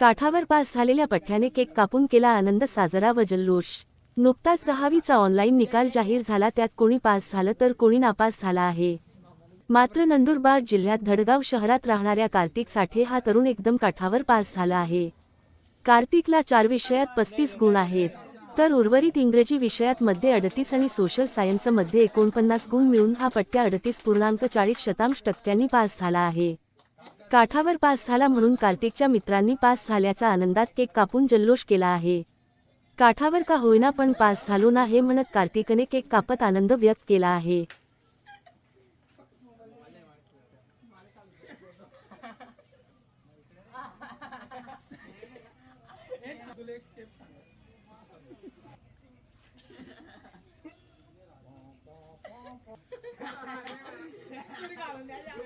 काठावर पास झालेल्या पठ्ठ्याने केक कापून केला आनंद साजरा व जल्लोष. नुकताच दहावीचा ऑनलाईन निकाल जाहीर झाला त्यात कोणी पास झालं तर कोणी नापास झाला आहे. मात्र नंदुरबार जिल्ह्यात धडगाव शहरात राहणाऱ्या कार्तिक साठे हा तरुण एकदम काठावर पास झाला आहे. कार्तिकला चार विषयात पस्तीस गुण आहेत. तर उर्वरित इंग्रजी विषयात मध्ये अडतीस आणि सोशल सायन्समध्ये एकोणपन्नास गुण मिळून हा पट्ट्या अडतीस पूर्णांक चाळीस शतांश टक्क्यांनी पास झाला आहे. काठावर पास झाला म्हणून कार्तिकच्या मित्रांनी पास झाल्याचा आनंदात केक कापून जल्लोष केला आहे. काठावर का होईना पण पास झालो ना हे म्हणत कार्तिकने केक कापत आनंद व्यक्त केला आहे.